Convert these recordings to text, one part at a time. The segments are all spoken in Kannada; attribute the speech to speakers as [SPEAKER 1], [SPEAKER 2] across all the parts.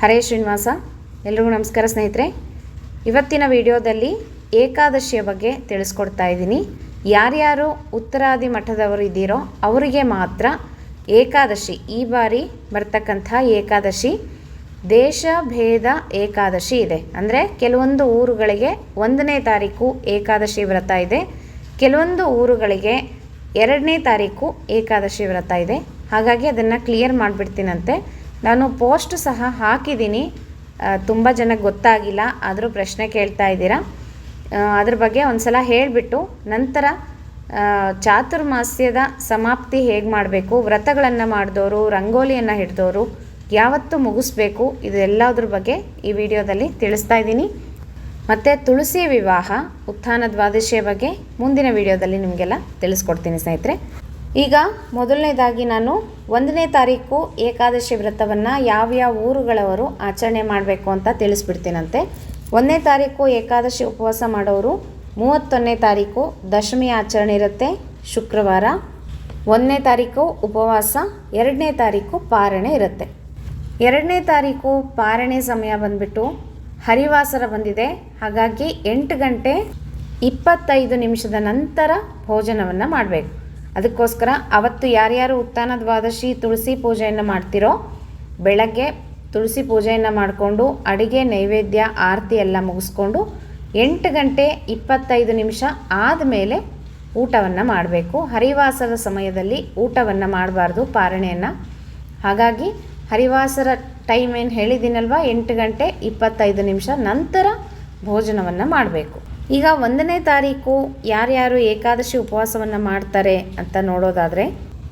[SPEAKER 1] ಹರೇ ಶ್ರೀನಿವಾಸ, ಎಲ್ರಿಗೂ ನಮಸ್ಕಾರ ಸ್ನೇಹಿತರೆ. ಇವತ್ತಿನ ವಿಡಿಯೋದಲ್ಲಿ ಏಕಾದಶಿಯ ಬಗ್ಗೆ ತಿಳಿಸ್ಕೊಡ್ತಾ ಇದ್ದೀನಿ. ಯಾರ್ಯಾರು ಉತ್ತರಾದಿ ಮಠದವರು ಇದ್ದೀರೋ ಅವರಿಗೆ ಮಾತ್ರ ಏಕಾದಶಿ, ಈ ಬಾರಿ ಬರ್ತಕ್ಕಂಥ ಏಕಾದಶಿ, ದೇಶ ಭೇದ ಏಕಾದಶಿ ಇದೆ. ಅಂದರೆ ಕೆಲವೊಂದು ಊರುಗಳಿಗೆ ಒಂದನೇ ತಾರೀಕು ಏಕಾದಶಿ ವ್ರತ ಇದೆ. ಕೆಲವೊಂದು ಊರುಗಳಿಗೆ ಎರಡನೇ ತಾರೀಕು ಏಕಾದಶಿ ವ್ರತ ಇದೆ. ಹಾಗಾಗಿ ಅದನ್ನು ಕ್ಲಿಯರ್ ಮಾಡಿಬಿಡ್ತೀನಂತೆ. ನಾನು ಪೋಸ್ಟ್ ಸಹ ಹಾಕಿದ್ದೀನಿ. ತುಂಬ ಜನಕ್ಕೆ ಗೊತ್ತಾಗಿಲ್ಲ, ಆದರೂ ಪ್ರಶ್ನೆ ಕೇಳ್ತಾ ಇದ್ದೀರಾ? ಅದ್ರ ಬಗ್ಗೆ ಒಂದು ಸಲ ಹೇಳಿಬಿಟ್ಟು, ನಂತರ ಚಾತುರ್ಮಾಸ್ಯದ ಸಮಾಪ್ತಿ ಹೇಗೆ ಮಾಡಬೇಕು, ವ್ರತಗಳನ್ನು ಮಾಡಿದವರು ರಂಗೋಲಿಯನ್ನು ಹಿಡಿದವರು ಯಾವತ್ತು ಮುಗಿಸ್ಬೇಕು, ಇದೆಲ್ಲದ್ರ ಬಗ್ಗೆ ಈ ವಿಡಿಯೋದಲ್ಲಿ ತಿಳಿಸ್ತಾ ಇದ್ದೀನಿ. ಮತ್ತು ತುಳಸಿ ವಿವಾಹ, ಉತ್ಥಾನ ದ್ವಾದಶಿಯ ಬಗ್ಗೆ ಮುಂದಿನ ವಿಡಿಯೋದಲ್ಲಿ ನಿಮಗೆಲ್ಲ ತಿಳಿಸ್ಕೊಡ್ತೀನಿ ಸ್ನೇಹಿತರೆ. ಈಗ ಮೊದಲನೇದಾಗಿ ನಾನು ಒಂದನೇ ತಾರೀಕು ಏಕಾದಶಿ ವ್ರತವನ್ನು ಯಾವ್ಯಾವ ಊರುಗಳವರು ಆಚರಣೆ ಮಾಡಬೇಕು ಅಂತ ತಿಳಿಸ್ಬಿಡ್ತೀನಂತೆ. ಒಂದನೇ ತಾರೀಕು ಏಕಾದಶಿ ಉಪವಾಸ ಮಾಡೋರು, ಮೂವತ್ತೊಂದನೇ ತಾರೀಕು ದಶಮಿ ಆಚರಣೆ ಇರುತ್ತೆ, ಶುಕ್ರವಾರ. ಒಂದನೇ ತಾರೀಕು ಉಪವಾಸ, ಎರಡನೇ ತಾರೀಕು ಪಾರಣೆ ಇರುತ್ತೆ. ಎರಡನೇ ತಾರೀಕು ಪಾರಣೆ ಸಮಯ ಬಂದ್ಬಿಟ್ಟು ಹರಿವಾಸರ ಬಂದಿದೆ. ಹಾಗಾಗಿ ಎಂಟು ಗಂಟೆ ಇಪ್ಪತ್ತೈದು ನಿಮಿಷದ ನಂತರ ಭೋಜನವನ್ನು ಮಾಡಬೇಕು. ಅದಕ್ಕೋಸ್ಕರ ಅವತ್ತು ಯಾರ್ಯಾರು ಉತ್ಥಾನ ದ್ವಾದಶಿ ತುಳಸಿ ಪೂಜೆಯನ್ನು ಮಾಡ್ತಿರೋ, ಬೆಳಗ್ಗೆ ತುಳಸಿ ಪೂಜೆಯನ್ನು ಮಾಡಿಕೊಂಡು ಅಡಿಗೆ, ನೈವೇದ್ಯ, ಆರತಿ ಎಲ್ಲ ಮುಗಿಸ್ಕೊಂಡು ಎಂಟು ಗಂಟೆ ಇಪ್ಪತ್ತೈದು ನಿಮಿಷ ಆದಮೇಲೆ ಊಟವನ್ನು ಮಾಡಬೇಕು. ಹರಿವಾಸದ ಸಮಯದಲ್ಲಿ ಊಟವನ್ನು ಮಾಡಬಾರ್ದು ಪಾರಣೆಯನ್ನು. ಹಾಗಾಗಿ ಹರಿವಾಸರ ಟೈಮ್ ಏನು ಹೇಳಿದ್ದೀನಲ್ವ? ಎಂಟು ಗಂಟೆ ಇಪ್ಪತ್ತೈದು ನಿಮಿಷ ನಂತರ ಭೋಜನವನ್ನು ಮಾಡಬೇಕು. ಈಗ ಒಂದನೇ ತಾರೀಕು ಯಾರ್ಯಾರು ಏಕಾದಶಿ ಉಪವಾಸವನ್ನು ಮಾಡ್ತಾರೆ ಅಂತ ನೋಡೋದಾದರೆ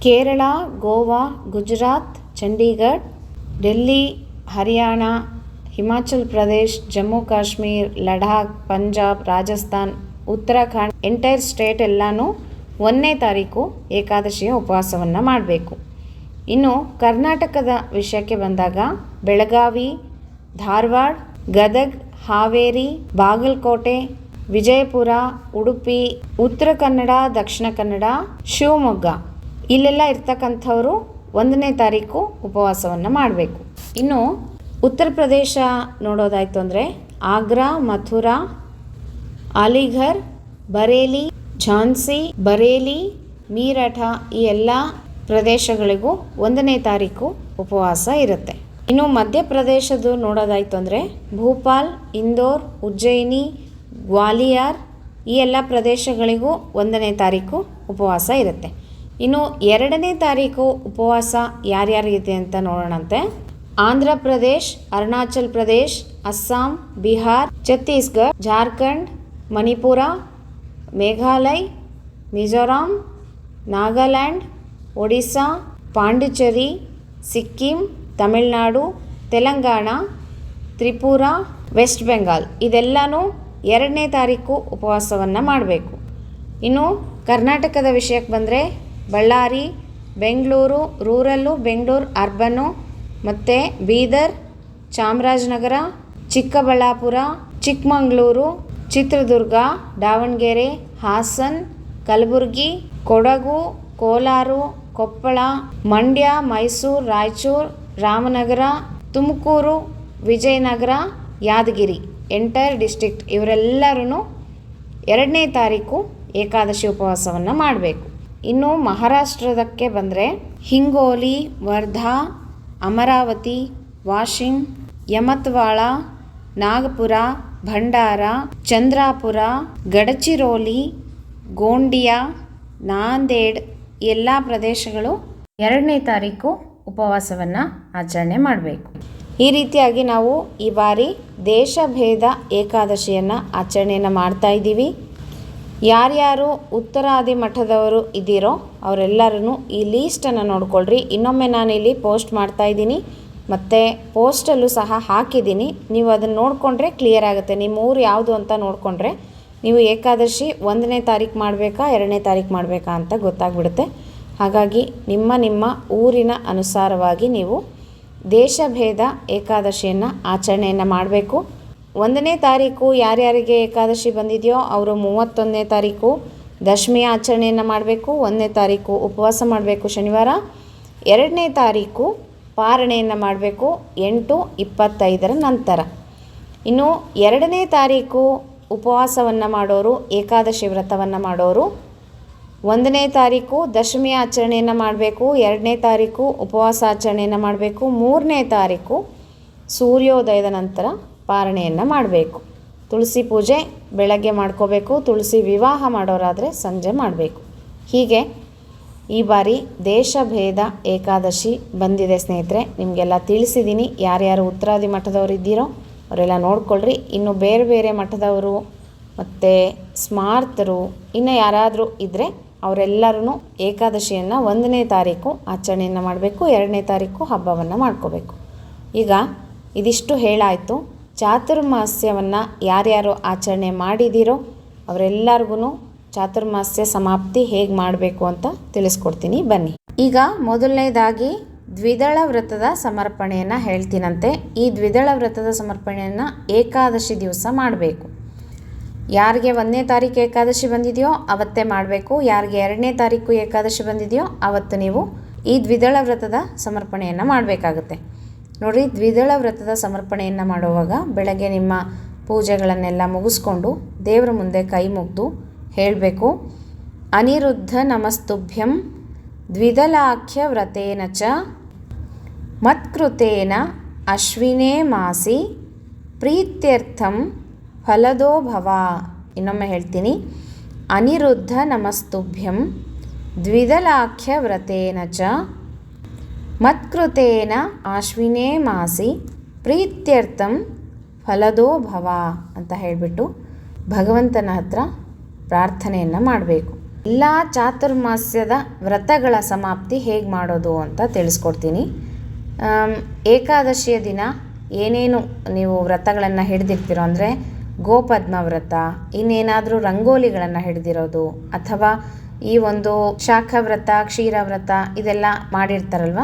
[SPEAKER 1] ಕೇರಳ, ಗೋವಾ, ಗುಜರಾತ್, ಚಂಡೀಗಢ, ಡೆಲ್ಲಿ, ಹರಿಯಾಣ, ಹಿಮಾಚಲ್ ಪ್ರದೇಶ್, ಜಮ್ಮು ಕಾಶ್ಮೀರ್, ಲಡಾಖ್, ಪಂಜಾಬ್, ರಾಜಸ್ಥಾನ್, ಉತ್ತರಾಖಂಡ್, ಎಂಟೈರ್ ಸ್ಟೇಟ್ ಎಲ್ಲನೂ ಒಂದನೇ ತಾರೀಕು ಏಕಾದಶಿಯ ಉಪವಾಸವನ್ನು ಮಾಡಬೇಕು. ಇನ್ನು ಕರ್ನಾಟಕದ ವಿಷಯಕ್ಕೆ ಬಂದಾಗ ಬೆಳಗಾವಿ, ಧಾರವಾಡ, ಗದಗ್, ಹಾವೇರಿ, ಬಾಗಲಕೋಟೆ ವಿಜಯಪುರ, ಉಡುಪಿ, ಉತ್ತರ ಕನ್ನಡ, ದಕ್ಷಿಣ ಕನ್ನಡ, ಶಿವಮೊಗ್ಗ. ಇಲ್ಲೆಲ್ಲ ಇರ್ತಕ್ಕಂಥವರು ಒಂದನೇ ತಾರೀಕು ಉಪವಾಸವನ್ನು ಮಾಡಬೇಕು. ಇನ್ನು ಉತ್ತರ ಪ್ರದೇಶ ನೋಡೋದಾಯ್ತು ಅಂದರೆ ಆಗ್ರಾ, ಮಥುರಾ, ಅಲಿಘರ್, ಬರೇಲಿ, ಝಾನ್ಸಿ, ಬರೇಲಿ, ಮೀರಠ ಈ ಎಲ್ಲ ಪ್ರದೇಶಗಳಿಗೂ ಒಂದನೇ ತಾರೀಕು ಉಪವಾಸ ಇರುತ್ತೆ. ಇನ್ನು ಮಧ್ಯಪ್ರದೇಶದ್ದು ನೋಡೋದಾಯ್ತು ಅಂದರೆ ಭೂಪಾಲ್, ಇಂದೋರ್, ಉಜ್ಜಯಿನಿ ಗ್ವಾಲಿಯರ್ ಈ ಎಲ್ಲ ಪ್ರದೇಶಗಳಿಗೂ ಒಂದನೇ ತಾರೀಕು ಉಪವಾಸ ಇರುತ್ತೆ. ಇನ್ನು ಎರಡನೇ ತಾರೀಕು ಉಪವಾಸ ಯಾರ್ಯಾರಿಗಿದೆ ಅಂತ ನೋಡೋಣಂತೆ. ಆಂಧ್ರ ಪ್ರದೇಶ್, ಅರುಣಾಚಲ್ ಪ್ರದೇಶ್, ಅಸ್ಸಾಂ, ಬಿಹಾರ್, ಛತ್ತೀಸ್ಗಢ, ಜಾರ್ಖಂಡ್, ಮಣಿಪುರ, ಮೇಘಾಲಯ್, ಮಿಜೋರಾಂ, ನಾಗಾಲ್ಯಾಂಡ್, ಒಡಿಸ್ಸಾ, ಪಾಂಡಿಚೇರಿ, ಸಿಕ್ಕಿಂ, ತಮಿಳುನಾಡು, ತೆಲಂಗಾಣ, ತ್ರಿಪುರ, ವೆಸ್ಟ್ ಬೆಂಗಾಲ್. ಇದೆಲ್ಲನೂ ಎರಡನೇ ತಾರೀಕು ಉಪವಾಸವನ್ನು ಮಾಡಬೇಕು. ಇನ್ನು ಕರ್ನಾಟಕದ ವಿಷಯಕ್ಕೆ ಬಂದರೆ ಬಳ್ಳಾರಿ, ಬೆಂಗಳೂರು, ರೂರಲ್ಲು, ಬೆಂಗಳೂರು, ಅರ್ಬನ್ನು, ಮತ್ತು ಬೀದರ್, ಚಾಮರಾಜನಗರ, ಚಿಕ್ಕಬಳ್ಳಾಪುರ, ಚಿಕ್ಕಮಗಳೂರು, ಚಿತ್ರದುರ್ಗ, ದಾವಣಗೆರೆ, ಹಾಸನ್, ಕಲಬುರಗಿ, ಕೊಡಗು, ಕೋಲಾರ, ಕೊಪ್ಪಳ, ಮಂಡ್ಯ, ಮೈಸೂರು, ರಾಯಚೂರು, ರಾಮನಗರ, ತುಮಕೂರು, ವಿಜಯನಗರ, ಯಾದಗಿರಿ. ಎಂಟೈರ್ ಡಿಸ್ಟ್ರಿಕ್ಟ್ ಇವರೆಲ್ಲರೂ ಎರಡನೇ ತಾರೀಕು ಏಕಾದಶಿ ಉಪವಾಸವನ್ನು ಮಾಡಬೇಕು. ಇನ್ನು ಮಹಾರಾಷ್ಟ್ರದಕ್ಕೆ ಬಂದರೆ ಹಿಂಗೋಲಿ, ವರ್ಧಾ, ಅಮರಾವತಿ ವಾಷಿಂಗ್ ಯಮತ್ವಾಳ, ನಾಗಪುರ, ಭಂಡಾರ, ಚಂದ್ರಾಪುರ, ಗಡಚಿರೋಲಿ, ಗೋಂಡಿಯಾ, ನಾಂದೇಡ್ ಎಲ್ಲ ಪ್ರದೇಶಗಳು ಎರಡನೇ ತಾರೀಕು ಉಪವಾಸವನ್ನು ಆಚರಣೆ ಮಾಡಬೇಕು. ಈ ರೀತಿಯಾಗಿ ನಾವು ಈ ಬಾರಿ ದೇಶಭೇದ ಏಕಾದಶಿಯನ್ನು ಆಚರಣೆಯನ್ನು ಮಾಡ್ತಾ ಇದ್ದೀವಿ. ಯಾರ್ಯಾರು ಉತ್ತರಾದಿ ಮಠದವರು ಇದ್ದೀರೋ ಅವರೆಲ್ಲರೂ ಈ ಲೀಸ್ಟನ್ನು ನೋಡ್ಕೊಳ್ರಿ. ಇನ್ನೊಮ್ಮೆ ನಾನು ಇಲ್ಲಿ ಪೋಸ್ಟ್ ಮಾಡ್ತಾ ಇದ್ದೀನಿ. ಮತ್ತು ಪೋಸ್ಟಲ್ಲೂ ಸಹ ಹಾಕಿದ್ದೀನಿ. ನೀವು ಅದನ್ನು ನೋಡಿಕೊಂಡ್ರೆ ಕ್ಲಿಯರ್ ಆಗುತ್ತೆ. ನಿಮ್ಮ ಊರು ಯಾವುದು ಅಂತ ನೋಡಿಕೊಂಡ್ರೆ ನೀವು ಏಕಾದಶಿ ಒಂದನೇ ತಾರೀಕು ಮಾಡಬೇಕಾ, ಎರಡನೇ ತಾರೀಕು ಮಾಡಬೇಕಾ ಅಂತ ಗೊತ್ತಾಗ್ಬಿಡುತ್ತೆ. ಹಾಗಾಗಿ ನಿಮ್ಮ ನಿಮ್ಮ ಊರಿನ ಅನುಸಾರವಾಗಿ ನೀವು ದೇಶಭೇದ ಏಕಾದಶಿಯನ್ನು ಆಚರಣೆಯನ್ನು ಮಾಡಬೇಕು. ಒಂದನೇ ತಾರೀಕು ಯಾರ್ಯಾರಿಗೆ ಏಕಾದಶಿ ಬಂದಿದೆಯೋ ಅವರು ಮೂವತ್ತೊಂದನೇ ತಾರೀಕು ದಶಮಿ ಆಚರಣೆಯನ್ನು ಮಾಡಬೇಕು, ಒಂದನೇ ತಾರೀಕು ಉಪವಾಸ ಮಾಡಬೇಕು ಶನಿವಾರ, ಎರಡನೇ ತಾರೀಕು ಪಾರಣೆಯನ್ನು ಮಾಡಬೇಕು, ಎಂಟು ಇಪ್ಪತ್ತೈದರ ನಂತರ. ಇನ್ನು ಎರಡನೇ ತಾರೀಕು ಉಪವಾಸವನ್ನು ಮಾಡೋರು, ಏಕಾದಶಿ ವ್ರತವನ್ನು ಮಾಡೋರು ಒಂದನೇ ತಾರೀಕು ದಶಮಿ ಆಚರಣೆಯನ್ನು ಮಾಡಬೇಕು, ಎರಡನೇ ತಾರೀಕು ಉಪವಾಸ ಆಚರಣೆಯನ್ನು ಮಾಡಬೇಕು, ಮೂರನೇ ತಾರೀಕು ಸೂರ್ಯೋದಯದ ನಂತರ ಪಾರಣೆಯನ್ನು ಮಾಡಬೇಕು. ತುಳಸಿ ಪೂಜೆ ಬೆಳಗ್ಗೆ ಮಾಡ್ಕೋಬೇಕು, ತುಳಸಿ ವಿವಾಹ ಮಾಡೋರಾದರೆ ಸಂಜೆ ಮಾಡಬೇಕು. ಹೀಗೆ ಈ ಬಾರಿ ದೇಶಭೇದ ಏಕಾದಶಿ ಬಂದಿದೆ ಸ್ನೇಹಿತರೆ, ನಿಮಗೆಲ್ಲ ತಿಳಿಸಿದ್ದೀನಿ ಯಾರ್ಯಾರು ಉತ್ತರಾದಿ ಮಠದವರು ಇದ್ದೀರೋ ಅವರೆಲ್ಲ ನೋಡ್ಕೊಳ್ರಿ. ಇನ್ನು ಬೇರೆ ಬೇರೆ ಮಠದವರು ಮತ್ತು ಸ್ಮಾರ್ತರು, ಇನ್ನು ಯಾರಾದರೂ ಇದ್ದರೆ ಅವರೆಲ್ಲರೂ ಏಕಾದಶಿಯನ್ನು ಒಂದನೇ ತಾರೀಕು ಆಚರಣೆಯನ್ನು ಮಾಡಬೇಕು, ಎರಡನೇ ತಾರೀಕು ಹಬ್ಬವನ್ನು ಮಾಡ್ಕೋಬೇಕು. ಈಗ ಇದಿಷ್ಟು ಹೇಳಾಯಿತು. ಚಾತುರ್ಮಾಸ್ಯವನ್ನು ಯಾರ್ಯಾರು ಆಚರಣೆ ಮಾಡಿದಿರೋ ಅವರೆಲ್ಲರಿಗೂ ಚಾತುರ್ಮಾಸ್ಯ ಸಮಾಪ್ತಿ ಹೇಗೆ ಮಾಡಬೇಕು ಅಂತ ತಿಳಿಸ್ಕೊಡ್ತೀನಿ, ಬನ್ನಿ. ಈಗ ಮೊದಲನೇದಾಗಿ ದ್ವಿದಳ ವ್ರತದ ಸಮರ್ಪಣೆಯನ್ನು ಹೇಳ್ತೀನಂತೆ. ಈ ದ್ವಿದಳ ವ್ರತದ ಸಮರ್ಪಣೆಯನ್ನು ಏಕಾದಶಿ ದಿವಸ ಮಾಡಬೇಕು. ಯಾರಿಗೆ ಒಂದನೇ ತಾರೀಕು ಏಕಾದಶಿ ಬಂದಿದೆಯೋ ಅವತ್ತೇ ಮಾಡಬೇಕು. ಯಾರಿಗೆ ಎರಡನೇ ತಾರೀಕು ಏಕಾದಶಿ ಬಂದಿದೆಯೋ ಅವತ್ತು ನೀವು ಈ ದ್ವಿದಳ ವ್ರತದ ಸಮರ್ಪಣೆಯನ್ನು ಮಾಡಬೇಕಾಗುತ್ತೆ. ನೋಡಿ, ದ್ವಿದಳ ವ್ರತದ ಸಮರ್ಪಣೆಯನ್ನು ಮಾಡುವಾಗ ಬೆಳಗ್ಗೆ ನಿಮ್ಮ ಪೂಜೆಗಳನ್ನೆಲ್ಲ ಮುಗಿಸ್ಕೊಂಡು ದೇವರ ಮುಂದೆ ಕೈ ಮುಗಿದು ಹೇಳಬೇಕು. ಅನಿರುದ್ಧ ನಮಸ್ತುಭ್ಯಂ ದ್ವಿದಲಾಖ್ಯ ವ್ರತೇನ ಚ ಮತ್ಕೃತೇನ ಅಶ್ವಿನೇ ಮಾಸಿ ಪ್ರೀತ್ಯರ್ಥಂ ಫಲದೋ ಭವ. ಇನ್ನೊಮ್ಮೆ ಹೇಳ್ತೀನಿ. ಅನಿರುದ್ಧ ನಮಸ್ತುಭ್ಯಂ ದ್ವಿದಲಾಖ್ಯ ವ್ರತೇನ ಚ ಮತ್ಕೃತೇನ ಆಶ್ವಿನೇ ಮಾಸಿ ಪ್ರೀತ್ಯರ್ಥಂ ಫಲದೋ ಭವ ಅಂತ ಹೇಳಿಬಿಟ್ಟು ಭಗವಂತನ ಹತ್ರ ಪ್ರಾರ್ಥನೆಯನ್ನು ಮಾಡಬೇಕು. ಎಲ್ಲ ಚಾತುರ್ಮಾಸ್ಯದ ವ್ರತಗಳ ಸಮಾಪ್ತಿ ಹೇಗೆ ಮಾಡೋದು ಅಂತ ತಿಳಿಸ್ಕೊಡ್ತೀನಿ. ಏಕಾದಶಿಯ ದಿನ ಏನೇನು ನೀವು ವ್ರತಗಳನ್ನು ಹಿಡಿದಿರ್ತೀರೋ ಅಂದರೆ ಗೋಪದ್ಮ ವ್ರತ ಇನ್ನೇನಾದರೂ ರಂಗೋಲಿಗಳನ್ನು ಹಿಡಿದಿರೋದು ಅಥವಾ ಈ ಒಂದು ಶಾಖ ವ್ರತ ಕ್ಷೀರ ವ್ರತ ಇದೆಲ್ಲ ಮಾಡಿರ್ತಾರಲ್ವ?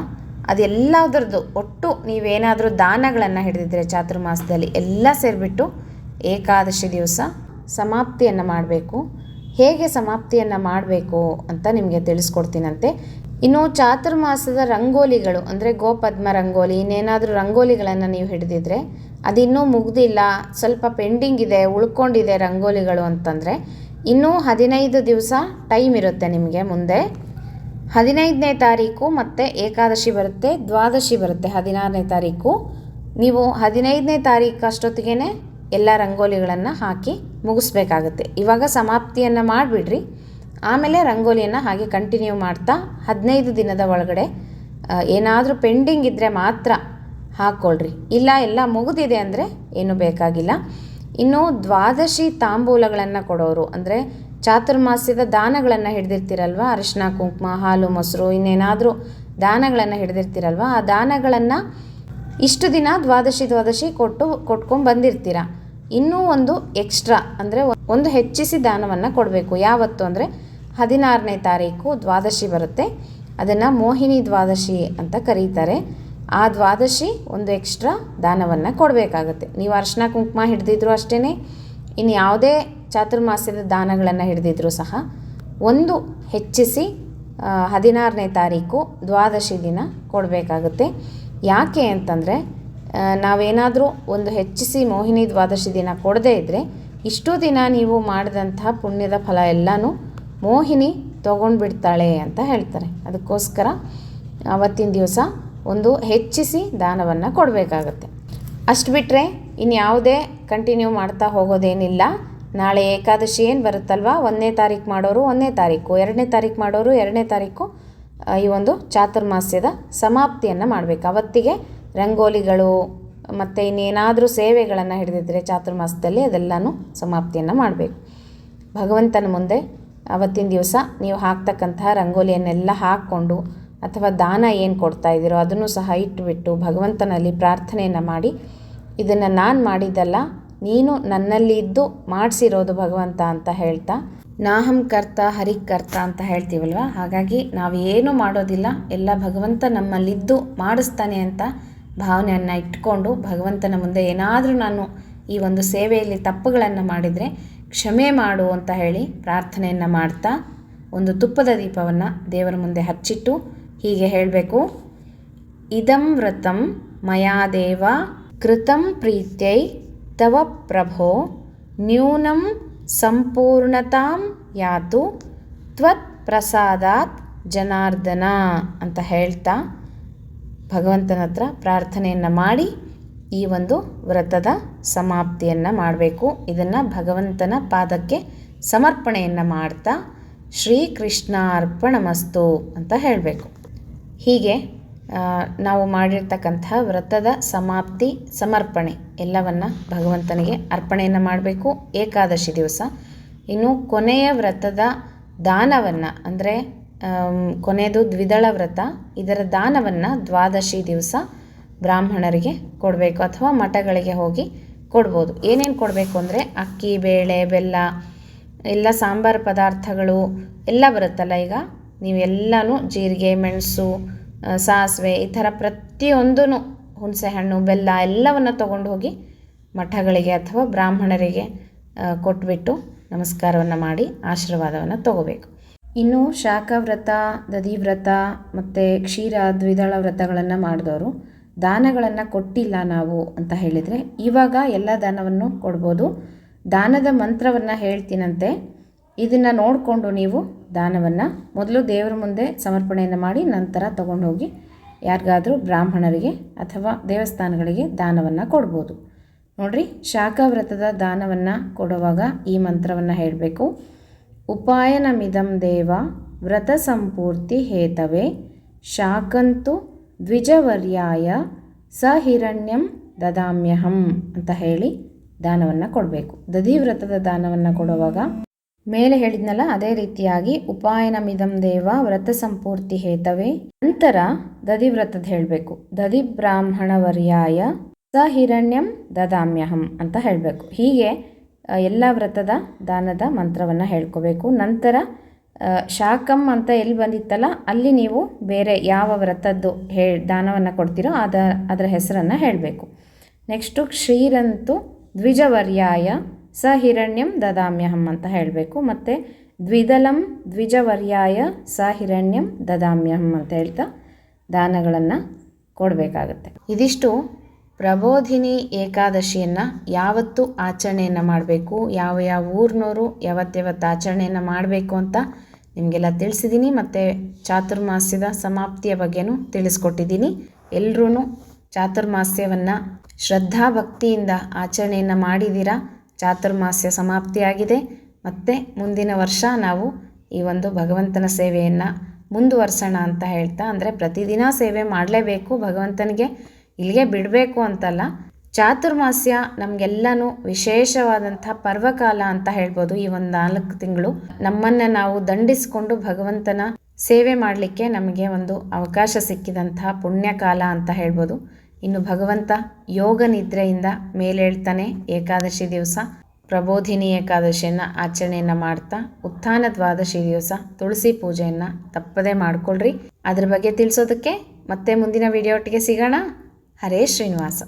[SPEAKER 1] ಅದೆಲ್ಲದರದ್ದು ಒಟ್ಟು ನೀವೇನಾದರೂ ದಾನಗಳನ್ನು ಹಿಡಿದಿದ್ರೆ ಚಾತುರ್ಮಾಸದಲ್ಲಿ ಎಲ್ಲ ಸೇರಿಬಿಟ್ಟು ಏಕಾದಶಿ ದಿವಸ ಸಮಾಪ್ತಿಯನ್ನು ಮಾಡಬೇಕು. ಹೇಗೆ ಸಮಾಪ್ತಿಯನ್ನು ಮಾಡಬೇಕು ಅಂತ ನಿಮಗೆ ತಿಳಿಸ್ಕೊಡ್ತೀನಂತೆ. ಇನ್ನು ಚಾತುರ್ಮಾಸದ ರಂಗೋಲಿಗಳು ಅಂದರೆ ಗೋಪದ್ಮ ರಂಗೋಲಿ, ಇನ್ನೇನಾದರೂ ರಂಗೋಲಿಗಳನ್ನು ನೀವು ಹಿಡಿದಿದ್ರೆ ಅದಿನ್ನೂ ಮುಗ್ದಿಲ್ಲ, ಸ್ವಲ್ಪ ಪೆಂಡಿಂಗ್ ಇದೆ ಉಳ್ಕೊಂಡಿದೆ ರಂಗೋಲಿಗಳು ಅಂತಂದರೆ, ಇನ್ನೂ ಹದಿನೈದು ದಿವಸ ಟೈಮ್ ಇರುತ್ತೆ ನಿಮಗೆ ಮುಂದೆ. ಹದಿನೈದನೇ ತಾರೀಕು ಮತ್ತು ಏಕಾದಶಿ ಬರುತ್ತೆ, ದ್ವಾದಶಿ ಬರುತ್ತೆ ಹದಿನಾರನೇ ತಾರೀಕು. ನೀವು ಹದಿನೈದನೇ ತಾರೀಕು ಅಷ್ಟೊತ್ತಿಗೆ ಎಲ್ಲ ರಂಗೋಲಿಗಳನ್ನು ಹಾಕಿ ಮುಗಿಸ್ಬೇಕಾಗುತ್ತೆ. ಇವಾಗ ಸಮಾಪ್ತಿಯನ್ನು ಮಾಡಿಬಿಡ್ರಿ. ಆಮೇಲೆ ರಂಗೋಲಿಯನ್ನು ಹಾಗೆ ಕಂಟಿನ್ಯೂ ಮಾಡ್ತಾ ಹದಿನೈದು ದಿನದ ಒಳಗಡೆ ಏನಾದರೂ ಪೆಂಡಿಂಗ್ ಇದ್ದರೆ ಮಾತ್ರ ಹಾಕ್ಕೊಳ್ರಿ ಇಲ್ಲ, ಎಲ್ಲ ಮುಗಿದಿದೆ ಅಂದರೆ ಏನು ಬೇಕಾಗಿಲ್ಲ. ಇನ್ನು ದ್ವಾದಶಿ ತಾಂಬೂಲಗಳನ್ನು ಕೊಡೋರು, ಅಂದರೆ ಚಾತುರ್ಮಾಸ್ಯದ ದಾನಗಳನ್ನು ಹಿಡಿದಿರ್ತೀರಲ್ವ? ಅರಿಶಿನ ಕುಂಕುಮ, ಹಾಲು, ಮೊಸರು, ಇನ್ನೇನಾದರೂ ದಾನಗಳನ್ನು ಹಿಡಿದಿರ್ತೀರಲ್ವ? ಆ ದಾನಗಳನ್ನು ಇಷ್ಟು ದಿನ ದ್ವಾದಶಿ ದ್ವಾದಶಿ ಕೊಟ್ಟು ಕೊಟ್ಕೊಂಡು ಬಂದಿರ್ತೀರ? ಇನ್ನೂ ಒಂದು ಎಕ್ಸ್ಟ್ರಾ, ಅಂದರೆ ಒಂದು ಹೆಚ್ಚಿಸಿ ದಾನವನ್ನು ಕೊಡಬೇಕು. ಯಾವತ್ತು ಅಂದರೆ ಹದಿನಾರನೇ ತಾರೀಕು ದ್ವಾದಶಿ ಬರುತ್ತೆ. ಅದನ್ನು ಮೋಹಿನಿ ದ್ವಾದಶಿ ಅಂತ ಕರೀತಾರೆ. ಆ ದ್ವಾದಶಿ ಒಂದು ಎಕ್ಸ್ಟ್ರಾ ದಾನವನ್ನು ಕೊಡಬೇಕಾಗುತ್ತೆ. ನೀವು ಅರ್ಶಿನ ಕುಂಕುಮ ಹಿಡ್ದಿದ್ರು ಅಷ್ಟೇ ಇನ್ನು ಯಾವುದೇ ಚಾತುರ್ಮಾಸ್ಯದ ದಾನಗಳನ್ನು ಹಿಡಿದಿದ್ರು ಸಹ, ಒಂದು ಹೆಚ್ಚಿಸಿ ಹದಿನಾರನೇ ತಾರೀಕು ದ್ವಾದಶಿ ದಿನ ಕೊಡಬೇಕಾಗುತ್ತೆ. ಯಾಕೆ ಅಂತಂದರೆ ನಾವೇನಾದರೂ ಒಂದು ಹೆಚ್ಚಿಸಿ ಮೋಹಿನಿ ದ್ವಾದಶಿ ದಿನ ಕೊಡದೇ ಇದ್ದರೆ ಇಷ್ಟು ದಿನ ನೀವು ಮಾಡಿದಂತಹ ಪುಣ್ಯದ ಫಲ ಎಲ್ಲನೂ ಮೋಹಿನಿ ತೊಗೊಂಡ್ಬಿಡ್ತಾಳೆ ಅಂತ ಹೇಳ್ತಾರೆ. ಅದಕ್ಕೋಸ್ಕರ ಅವತ್ತಿನ ದಿವಸ ಒಂದು ಹೆಚ್ಚಿಸಿ ದಾನವನ್ನು ಕೊಡಬೇಕಾಗತ್ತೆ. ಅಷ್ಟು ಬಿಟ್ಟರೆ ಇನ್ಯಾವುದೇ ಕಂಟಿನ್ಯೂ ಮಾಡ್ತಾ ಹೋಗೋದೇನಿಲ್ಲ. ನಾಳೆ ಏಕಾದಶಿ ಏನು ಬರುತ್ತಲ್ವ? ಒಂದನೇ ತಾರೀಕು ಮಾಡೋರು ಒಂದನೇ ತಾರೀಕು, ಎರಡನೇ ತಾರೀಕು ಮಾಡೋರು ಎರಡನೇ ತಾರೀಕು ಈ ಒಂದು ಚಾತುರ್ಮಾಸ್ಯದ ಸಮಾಪ್ತಿಯನ್ನು ಮಾಡಬೇಕು. ಅವತ್ತಿಗೆ ರಂಗೋಲಿಗಳು ಮತ್ತು ಇನ್ನೇನಾದರೂ ಸೇವೆಗಳನ್ನು ಹಿಡಿದಿದ್ರೆ ಚಾತುರ್ಮಾಸದಲ್ಲಿ ಅದೆಲ್ಲನೂ ಸಮಾಪ್ತಿಯನ್ನು ಮಾಡಬೇಕು. ಭಗವಂತನ ಮುಂದೆ ಅವತ್ತಿನ ದಿವಸ ನೀವು ಹಾಕ್ತಕ್ಕಂತಹ ರಂಗೋಲಿಯನ್ನೆಲ್ಲ ಹಾಕ್ಕೊಂಡು ಅಥವಾ ದಾನ ಏನು ಕೊಡ್ತಾ ಇದ್ದೀರೋ ಅದನ್ನು ಸಹ ಇಟ್ಟುಬಿಟ್ಟು ಭಗವಂತನಲ್ಲಿ ಪ್ರಾರ್ಥನೆಯನ್ನು ಮಾಡಿ, ಇದನ್ನು ನಾನು ಮಾಡಿದ್ದಲ್ಲ, ನೀನು ನನ್ನಲ್ಲಿ ಇದ್ದು ಮಾಡಿಸಿರೋದು ಭಗವಂತ ಅಂತ ಹೇಳ್ತಾ, ನಾಹಂ ಕರ್ತ ಹರಿಕರ್ತ ಅಂತ ಹೇಳ್ತೀವಲ್ವ? ಹಾಗಾಗಿ ನಾವು ಏನೂ ಮಾಡೋದಿಲ್ಲ, ಎಲ್ಲ ಭಗವಂತ ನಮ್ಮಲ್ಲಿದ್ದು ಮಾಡಿಸ್ತಾನೆ ಅಂತ ಭಾವನೆಯನ್ನು ಇಟ್ಕೊಂಡು ಭಗವಂತನ ಮುಂದೆ ಏನಾದರೂ ನಾನು ಈ ಒಂದು ಸೇವೆಯಲ್ಲಿ ತಪ್ಪುಗಳನ್ನು ಮಾಡಿದರೆ ಕ್ಷಮೆ ಮಾಡು ಅಂತ ಹೇಳಿ ಪ್ರಾರ್ಥನೆಯನ್ನು ಮಾಡ್ತಾ, ಒಂದು ತುಪ್ಪದ ದೀಪವನ್ನು ದೇವರ ಮುಂದೆ ಹಚ್ಚಿಟ್ಟು ಹೀಗೆ ಹೇಳಬೇಕು. ಇದಂ ವ್ರತಂ ಮಯಾ ದೇವ ಕೃತಂ ಪ್ರೀತ್ಯೈ ತವ ಪ್ರಭೋ ನ್ಯೂನಂ ಸಂಪೂರ್ಣತಾಂ ಯಾತು ತ್ವತ್ ಪ್ರಸಾದಾತ್ ಜನಾರ್ದನ ಅಂತ ಹೇಳ್ತಾ ಭಗವಂತನ ಹತ್ರ ಪ್ರಾರ್ಥನೆಯನ್ನು ಮಾಡಿ ಈ ಒಂದು ವ್ರತದ ಸಮಾಪ್ತಿಯನ್ನು ಮಾಡಬೇಕು. ಇದನ್ನು ಭಗವಂತನ ಪಾದಕ್ಕೆ ಸಮರ್ಪಣೆಯನ್ನು ಮಾಡ್ತಾ ಶ್ರೀಕೃಷ್ಣಾರ್ಪಣಮಸ್ತು ಅಂತ ಹೇಳಬೇಕು. ಹೀಗೆ ನಾವು ಮಾಡಿರ್ತಕ್ಕಂಥ ವ್ರತದ ಸಮಾಪ್ತಿ, ಸಮರ್ಪಣೆ, ಎಲ್ಲವನ್ನು ಭಗವಂತನಿಗೆ ಅರ್ಪಣೆಯನ್ನು ಮಾಡಬೇಕು. ಏಕಾದಶಿ ದಿವಸ. ಇನ್ನು ಕೊನೆಯ ವ್ರತದ ದಾನವನ್ನು, ಅಂದರೆ ಕೊನೆಯದು ದ್ವಿದಳ ವ್ರತ, ಇದರ ದಾನವನ್ನು ದ್ವಾದಶಿ ದಿವಸ ಬ್ರಾಹ್ಮಣರಿಗೆ ಕೊಡಬೇಕು ಅಥವಾ ಮಠಗಳಿಗೆ ಹೋಗಿ ಕೊಡ್ಬೋದು. ಏನೇನು ಕೊಡಬೇಕು ಅಂದರೆ, ಅಕ್ಕಿ, ಬೇಳೆ, ಬೆಲ್ಲ, ಎಲ್ಲ ಸಾಂಬಾರು ಪದಾರ್ಥಗಳು, ಎಲ್ಲ ಬರುತ್ತಲ್ಲ ಈಗ? ನೀವೆಲ್ಲನೂ ಜೀರಿಗೆ, ಮೆಣಸು ಸಾಸಿವೆ ಈ ಥರ ಪ್ರತಿಯೊಂದೂ ಹುಣಸೆಹಣ್ಣು ಬೆಲ್ಲ ಎಲ್ಲವನ್ನು ತೊಗೊಂಡು ಹೋಗಿ ಮಠಗಳಿಗೆ ಅಥವಾ ಬ್ರಾಹ್ಮಣರಿಗೆ ಕೊಟ್ಬಿಟ್ಟು ನಮಸ್ಕಾರವನ್ನು ಮಾಡಿ ಆಶೀರ್ವಾದವನ್ನು ತಗೋಬೇಕು. ಇನ್ನು ಶಾಖವ್ರತ, ದಧಿವ್ರತ ಮತ್ತು ಕ್ಷೀರ, ದ್ವಿದಳ ವ್ರತಗಳನ್ನು ಮಾಡಿದವರು ದಾನಗಳನ್ನು ಕೊಟ್ಟಿಲ್ಲ ನಾವು ಅಂತ ಹೇಳಿದರೆ ಇವಾಗ ಎಲ್ಲ ದಾನವನ್ನು ಕೊಡ್ಬೋದು. ದಾನದ ಮಂತ್ರವನ್ನು ಹೇಳ್ತೀನಂತೆ. ಇದನ್ನು ನೋಡಿಕೊಂಡು ನೀವು ದಾನವನ್ನು ಮೊದಲು ದೇವರ ಮುಂದೆ ಸಮರ್ಪಣೆಯನ್ನು ಮಾಡಿ ನಂತರ ತಗೊಂಡೋಗಿ ಯಾರಿಗಾದರೂ ಬ್ರಾಹ್ಮಣರಿಗೆ ಅಥವಾ ದೇವಸ್ಥಾನಗಳಿಗೆ ದಾನವನ್ನು ಕೊಡ್ಬೋದು. ನೋಡ್ರಿ, ಶಾಖವ್ರತದ ದಾನವನ್ನು ಕೊಡುವಾಗ ಈ ಮಂತ್ರವನ್ನು ಹೇಳಬೇಕು. ಉಪಾಯನಮಿದಂ ದೇವ ವ್ರತ ಸಂಪೂರ್ತಿ ಹೇತವೇ ಶಾಕಂತು ದ್ವಿಜವರ್ಯಾಯ ಸಹಿರಣ್ಯಂ ಹಿರಣ್ಯಂ ದದಾಮ್ಯಹಂ ಅಂತ ಹೇಳಿ ದಾನವನ್ನು ಕೊಡಬೇಕು. ದಧಿವ್ರತದ ದಾನವನ್ನು ಕೊಡುವಾಗ ಮೇಲೆ ಹೇಳಿದ್ನಲ್ಲ, ಅದೇ ರೀತಿಯಾಗಿ ಉಪಾಯನ ಮಿದಂ ದೇವ ವ್ರತ ಸಂಪೂರ್ತಿ ಹೇತವೆ. ನಂತರ ದಧಿವ್ರತದ ಹೇಳಬೇಕು. ದಧಿ ಬ್ರಾಹ್ಮಣವರ್ಯಾಯ ಸ ಹಿರಣ್ಯಂ ದದಾಮ್ಯಹಂ ಅಂತ ಹೇಳಬೇಕು. ಹೀಗೆ ಎಲ್ಲ ವ್ರತದ ದಾನದ ಮಂತ್ರವನ್ನು ಹೇಳ್ಕೋಬೇಕು. ನಂತರ ಶಾಕಂ ಅಂತ ಎಲ್ಲಿ ಬಂದಿತ್ತಲ್ಲ, ಅಲ್ಲಿ ನೀವು ಬೇರೆ ಯಾವ ವ್ರತದ್ದು ಹೇ, ದಾನವನ್ನು ಕೊಡ್ತೀರೋ ಅದ ಅದರ ಹೆಸರನ್ನು ಹೇಳಬೇಕು. ನೆಕ್ಸ್ಟು ಕ್ಷೀರಂತು ದ್ವಿಜವರ್ಯಾಯ ಸ ಹಿರಣ್ಯಂ ದದಾಮ್ಯಹಂ ಅಂತ ಹೇಳಬೇಕು. ಮತ್ತು ದ್ವಿದಲಂ ದ್ವಿಜವರ್ಯಾಯ ಸ ಹಿರಣ್ಯಂ ದದಾಮ್ಯಹಂ ಅಂತ ಹೇಳ್ತಾ ದಾನಗಳನ್ನು ಕೊಡಬೇಕಾಗತ್ತೆ. ಇದಿಷ್ಟು ಪ್ರಬೋಧಿನಿ ಏಕಾದಶಿಯನ್ನು ಯಾವತ್ತು ಆಚರಣೆಯನ್ನು ಮಾಡಬೇಕು, ಯಾವ ಯಾವ ಊರಿನವರು ಯಾವತ್ತಾವತ್ತು ಆಚರಣೆಯನ್ನು ಮಾಡಬೇಕು ಅಂತ ನಿಮಗೆಲ್ಲ ತಿಳಿಸಿದ್ದೀನಿ ಮತ್ತು ಚಾತುರ್ಮಾಸ್ಯದ ಸಮಾಪ್ತಿಯ ಬಗ್ಗೆನೂ ತಿಳಿಸ್ಕೊಟ್ಟಿದ್ದೀನಿ ಎಲ್ಲರೂ ಚಾತುರ್ಮಾಸ್ಯವನ್ನು ಶ್ರದ್ಧಾಭಕ್ತಿಯಿಂದ ಆಚರಣೆಯನ್ನು ಮಾಡಿದ್ದೀರಾ ಚಾತುರ್ಮಾಸ್ಯ ಸಮಾಪ್ತಿಯಾಗಿದೆ. ಮತ್ತು ಮುಂದಿನ ವರ್ಷ ನಾವು ಈ ಒಂದು ಭಗವಂತನ ಸೇವೆಯನ್ನು ಮುಂದುವರ್ಸೋಣ ಅಂತ ಹೇಳ್ತಾ, ಅಂದರೆ ಪ್ರತಿದಿನ ಸೇವೆ ಮಾಡಲೇಬೇಕು ಭಗವಂತನಿಗೆ. ಇಲ್ಲಿಗೆ ಬಿಡಬೇಕು ಅಂತಲ್ಲ. ಚಾತುರ್ಮಾಸ್ಯ ನಮಗೆಲ್ಲನೂ ವಿಶೇಷವಾದಂಥ ಪರ್ವಕಾಲ ಅಂತ ಹೇಳ್ಬೋದು ಈ ಒಂದು ನಾಲ್ಕು ತಿಂಗಳು. ನಮ್ಮನ್ನು ನಾವು ದಂಡಿಸಿಕೊಂಡು ಭಗವಂತನ ಸೇವೆ ಮಾಡಲಿಕ್ಕೆ ನಮಗೆ ಒಂದು ಅವಕಾಶ ಸಿಕ್ಕಿದಂಥ ಪುಣ್ಯಕಾಲ ಅಂತ ಹೇಳ್ಬೋದು. ಇನ್ನು ಭಗವಂತ ಯೋಗ ನಿದ್ರೆಯಿಂದ ಮೇಲೇಳ್ತಾನೆ ಏಕಾದಶಿ ದಿವಸ, ಪ್ರಬೋಧಿನಿ ಏಕಾದಶಿಯನ್ನು ಆಚರಣೆಯನ್ನು ಮಾಡ್ತಾ ಉತ್ಥಾನ ದ್ವಾದಶಿ ದಿವಸ ತುಳಸಿ ಪೂಜೆಯನ್ನು ತಪ್ಪದೇ ಮಾಡ್ಕೊಳ್ರಿ. ಅದ್ರ ಬಗ್ಗೆ ತಿಳಿಸೋದಕ್ಕೆ ಮತ್ತೆ ಮುಂದಿನ ವಿಡಿಯೋ ಒಟ್ಟಿಗೆ ಸಿಗೋಣ. ಹರೇ ಶ್ರೀನಿವಾಸ.